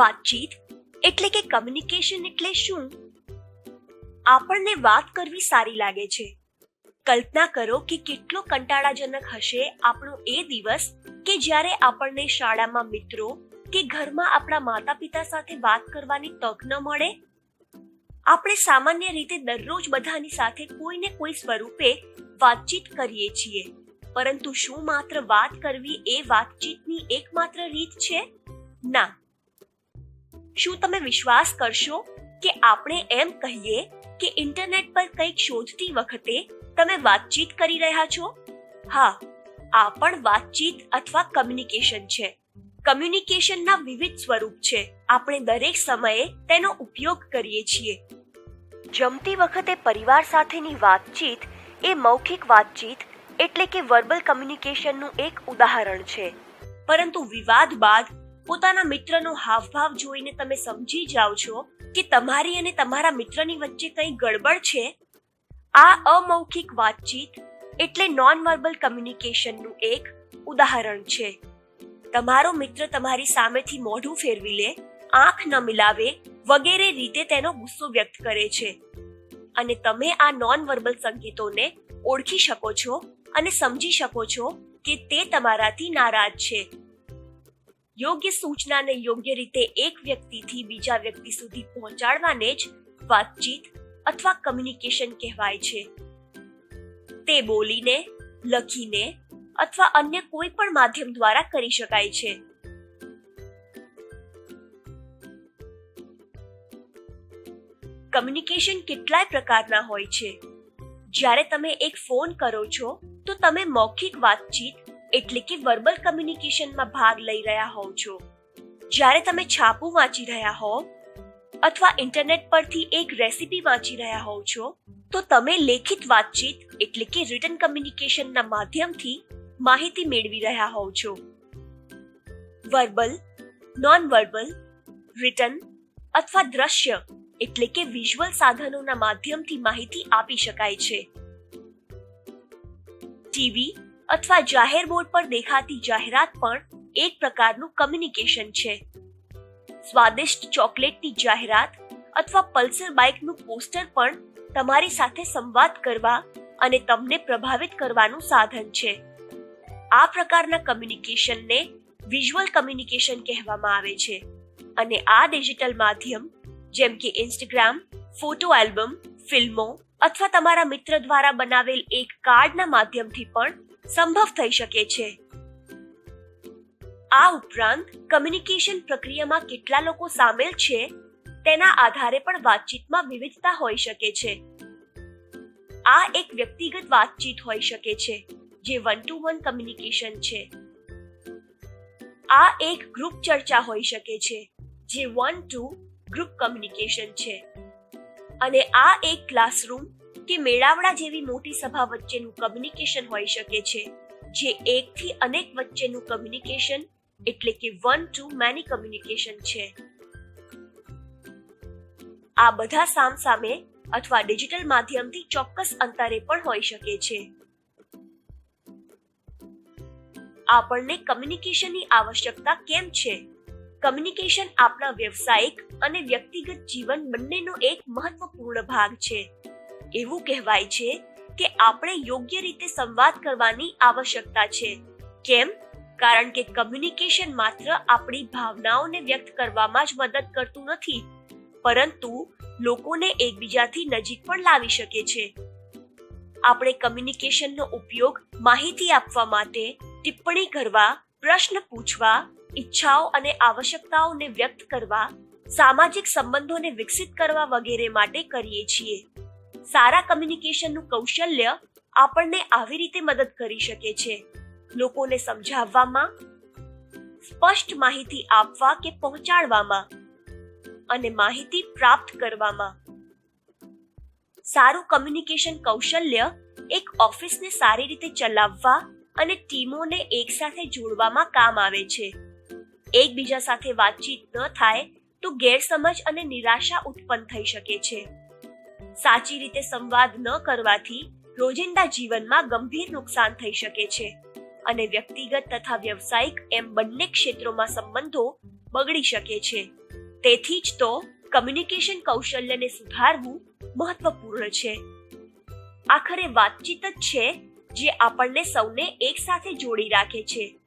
વાતચીત એટલે કે કમ્યુનિકેશન એટલે શું? આપણને વાત કરવી સારી લાગે છે. કલ્પના કરો કે કેટલો કંટાળાજનક હશે આપણો એ દિવસ કે જ્યારે આપણને શાળામાં મિત્રો કે ઘરમાં આપણા માતા પિતા સાથે વાત કરવાની તક ન મળે. આપણે સામાન્ય રીતે દરરોજ બધાની સાથે કોઈને કોઈ સ્વરૂપે વાતચીત કરીએ છીએ. પરંતુ શું માત્ર વાત કરવી એ વાતચીતની એકમાત્ર રીત છે? ના. શું તમે વિશ્વાસ કરશો કે આપણે એમ કહીએ કે ઇન્ટરનેટ પર કંઈક શોધતી વખતે તમે વાતચીત કરી રહ્યા છો? હા, આ પણ વાતચીત અથવા કમ્યુનિકેશન છે. કમ્યુનિકેશનના વિવિધ સ્વરૂપ છે. આપણે દરેક સમયે તેનો ઉપયોગ કરીએ છીએ. જમતી વખતે પરિવાર સાથેની વાતચીત એ મૌખિક વાતચીત એટલે કે વર્બલ કમ્યુનિકેશનનું એક ઉદાહરણ છે. પરંતુ વિવાદ બાદ પોતાના મિત્રનો હાવભાવ જોઈને તમે સમજી જાઓ છો કે તમારી અને તમારા મિત્રની વચ્ચે કંઈ ગડબડ છે? આ અમૌખિક વાતચીત એટલે નોન વર્બલ કમ્યુનિકેશનનું એક ઉદાહરણ છે. તમારો મિત્ર તમારી સામેથી મોઢું ફેરવી લે, આંખ ન મિલાવે, વગેરે રીતે તેનો ગુસ્સો વ્યક્ત કરે છે. અને તમે આ નોન વર્બલ સંકેતોને ઓળખી શકો છો અને સમજી શકો છો કે તે તમારાથી નારાજ છે. યોગ્ય સૂચનાને યોગ્ય રીતે એક વ્યક્તિથી બીજા વ્યક્તિ સુધી પહોંચાડવાને જ વાતચીત અથવા કમ્યુનિકેશન કહેવાય છે. તે બોલીને, લખીને અથવા અન્ય કોઈ પણ માધ્યમ દ્વારા કરી શકાય છે. કમ્યુનિકેશન કેટલાય પ્રકારના હોય છે. જ્યારે તમે એક ફોન કરો છો, તો તમે મૌખિક વાતચીત એટલે કે વર્બલ કમ્યુનિકેશનમાં ભાગ લઈ રહ્યા હોવ છો. જ્યારે તમે છાપું વાંચી રહ્યા હોવ અથવા ઇન્ટરનેટ પરથી એક રેસીપી વાંચી રહ્યા હોવ છો, તો તમે લેખિત વાતચીત એટલે કે રિટન કમ્યુનિકેશનના માધ્યમથી માહિતી મેળવી રહ્યા હોવ છો. વર્બલ નોન વર્બલ રિટન અથવા દ્રશ્ય એટલે કે વિઝ્યુઅલ સાધનોના માધ્યમથી માહિતી આપી શકાય છે. ટીવી અથવા જાહેર બોર્ડ પર દેખાતી જાહેરાત પણ એક પ્રકારનું કમ્યુનિકેશન છે. સ્વાદિષ્ટ ચોકલેટની જાહેરાત અથવા પલ્સર બાઇકનું પોસ્ટર પણ તમારી સાથે સંવાદ કરવા અને તમને પ્રભાવિત કરવાનું સાધન છે. આ પ્રકારના કમ્યુનિકેશનને વિઝ્યુઅલ કમ્યુનિકેશન કહેવામાં આવે છે અને આ ડિજિટલ માધ્યમ જેમ કે ઇન્સ્ટાગ્રામ ફોટો આલ્બમ ફિલ્મો અથવા તમારા મિત્ર દ્વારા બનાવેલ એક કાર્ડના માધ્યમથી પણ સંભવ થઈ શકે છે. આ ઉપરાંત કમ્યુનિકેશન પ્રક્રિયામાં કેટલા લોકો સામેલ છે, તેના આધારે પણ વાતચીતમાં વિવિધતા હોઈ શકે છે. આ એક વ્યક્તિગત વાતચીત હોઈ શકે છે, જે વન ટુ વન કમ્યુનિકેશન છે. આ એક ગ્રુપ ચર્ચા હોઈ શકે છે, જે વન ટુ ગ્રુપ કમ્યુનિકેશન છે. અને આ એક ક્લાસરૂમ કે મેળાવડા જેવી મોટી સભા વચ્ચેનું કમ્યુનિકેશન હોઈ શકે છે. જે એકથી અનેક વચ્ચેનું કમ્યુનિકેશન એટલે કે વન ટુ મેની કમ્યુનિકેશન છે. આ બધા સામસામે અથવા ડિજિટલ માધ્યમથી ચોક્કસ અંતરે પણ હોઈ શકે છે. આપણને કમ્યુનિકેશનની આવશ્યકતા કેમ છે? કમ્યુનિકેશન આપણા વ્યવસાયિક અને વ્યક્તિગત જીવન બંનેનો એક મહત્વપૂર્ણ ભાગ છે. એવું કહેવાય છે કે આપણે યોગ્ય રીતે સંવાદ કરવાની આવશ્યકતા છે. કેમ? કારણ કે કમ્યુનિકેશન માત્ર આપણી ભાવનાઓને વ્યક્ત કરવામાં જ મદદ કરતું નથી, પરંતુ લોકોને એકબીજાથી નજીક પણ લાવી શકે છે. આપણે કમ્યુનિકેશનનો ઉપયોગ માહિતી આપવા માટે, ટિપ્પણી કરવા, પ્રશ્ન પૂછવા, ઈચ્છાઓ અને આવશ્યકતાઓને વ્યક્ત કરવા, સામાજિક સંબંધોને વિકસિત કરવા વગેરે માટે કરીએ છીએ. સારા કમ્યુનિકેશનનું કૌશલ્ય આપણને આવી રીતે મદદ કરી શકે છે. લોકોને સમજાવવામાં, સ્પષ્ટ માહિતી આપવા કે પહોંચાડવામાં અને માહિતી પ્રાપ્ત કરવામાં. સારું કમ્યુનિકેશન કૌશલ્ય એક ઓફિસને સારી રીતે ચલાવવા અને ટીમોને એકસાથે જોડવામાં કામ આવે છે. એકબીજા સાથે વાતચીત ન થાય તો ગેરસમજ અને નિરાશા ઉત્પન્ન થઈ શકે છે. સાચી રીતે સંવાદ ન કરવાથી રોજિંદા જીવનમાં ગંભીર નુકસાન થઈ શકે છે. અને વ્યક્તિગત તથા વ્યવસાયિક એમ બંને ક્ષેત્રોમાં સંબંધો બગડી શકે છે. તેથી જ તો કમ્યુનિકેશન કૌશલ્યને સુધારવું મહત્વપૂર્ણ છે. આખરે વાતચીત જ છે જે આપણને સૌને એકસાથે જોડી રાખે છે.